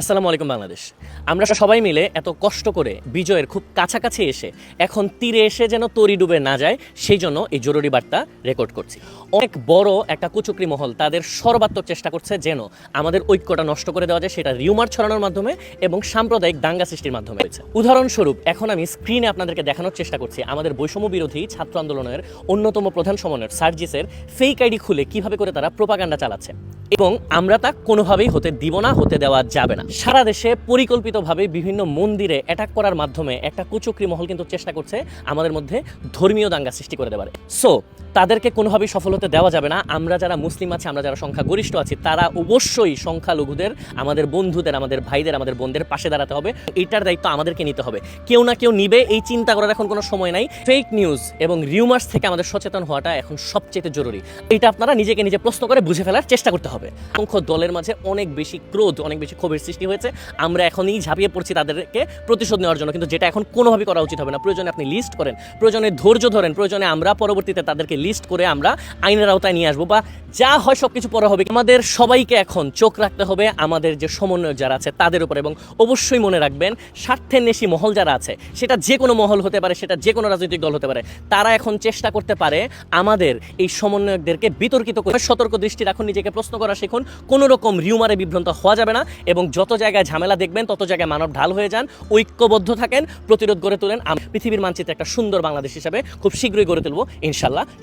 আসসালামু আলাইকুম বাংলাদেশ। আমরা সবাই মিলে এত কষ্ট করে বিজয়ের খুব কাছাকাছি এসে এখন তীরে এসে যেন তরি ডুবে না যায়, সেই জন্য এই জরুরি বার্তা রেকর্ড করছি। অনেক বড় একটা কুচুকরি মহল তাদের সর্বাত্মক চেষ্টা করছে যেন আমাদের ঐক্যটা নষ্ট করে দেওয়া যায়, সেটা রিউমার ছড়ানোর মাধ্যমে এবং সাম্প্রদায়িক দাঙ্গা সৃষ্টির মাধ্যমে হয়েছে উদাহরণস্বরূপ, এখন আমি স্ক্রিনে আপনাদেরকে দেখানোর চেষ্টা করছি। আমাদের বৈষম্য বিরোধী ছাত্র আন্দোলনের অন্যতম প্রধান সমন্বয়ক সার্জিসের ফেক আইডি খুলে কীভাবে করে তারা প্রোপাগান্ডা চালাচ্ছে। এবং আমরা তা কোনোভাবেই হতে দিব না, হতে দেওয়া যাবে না। সারা দেশে পরিকল্পিতভাবে বিভিন্ন মন্দিরে অ্যাটাক করার মাধ্যমে একটা কুচক্রি মহল কিন্তু চেষ্টা করছে আমাদের মধ্যে ধর্মীয় দাঙ্গা সৃষ্টি করে দেওয়ার। সো তাদেরকে কোনোভাবেই সফল হতে দেওয়া যাবে না। আমরা যারা মুসলিম আছি, আমরা যারা সংখ্যা গরিষ্ঠ আছি, তারা অবশ্যই সংখ্যালঘুদের, আমাদের বন্ধুদের, আমাদের ভাইদের, আমাদের বোনদের পাশে দাঁড়াতে হবে। এটার দায়িত্ব আমাদেরকে নিতে হবে। কেউ না কেউ নিবে, এই চিন্তা করার এখন কোনো সময় নাই। ফেক নিউজ এবং রিউমার্স থেকে আমাদের সচেতন হওয়াটা এখন সবচেয়ে জরুরি। এটা আপনারা নিজেকে নিজে প্রশ্ন করে বুঝে ফেলার চেষ্টা করতে হবে। সংখ্য দলের মাঝে অনেক বেশি ক্রোধ, অনেক বেশি ক্ষোভের সৃষ্টি হয়েছে। আমরা এখনই ঝাঁপিয়ে পড়ছি তাদেরকে প্রতিশোধ নেওয়ার জন্য। কিন্তু যেটা এখন কোনোভাবেই করা উচিত হবে না। প্রয়োজনে আপনি লিস্ট করেন, প্রয়োজনে ধৈর্য ধরেন, প্রয়োজনে আমরা পরবর্তীতে তাদেরকে লিস্ট করে আমরা আইনের আওতায় নিয়ে আসব বা যা হয় সব কিছু পরে হবে। আমাদের সবাইকে এখন চোখ রাখতে হবে আমাদের যে সমন্বয়ক যারা আছে তাদের উপর এবং অবশ্যই মনে রাখবেন, স্বার্থের নেশি মহল যারা আছে, সেটা যে কোনো মহল হতে পারে, সেটা যে কোনো রাজনৈতিক দল হতে পারে, তারা এখন চেষ্টা করতে পারে আমাদের এই সমন্বয়কদেরকে বিতর্কিত করে। সতর্ক দৃষ্টি রাখুন, নিজেকে প্রশ্ন করা শিখুন, কোনো রকম রিউমারে বিভ্রান্ত হওয়া যাবে না এবং যত জায়গায় ঝামেলা দেখবেন, তত জায়গায় মানব ঢাল হয়ে যান, ঐক্যবদ্ধ থাকেন, প্রতিরোধ গড়ে তোলেন। পৃথিবীর মানচিত্রে একটা সুন্দর বাংলাদেশ হিসাবে খুব শীঘ্রই গড়ে তুলবো, ইনশাল্লাহ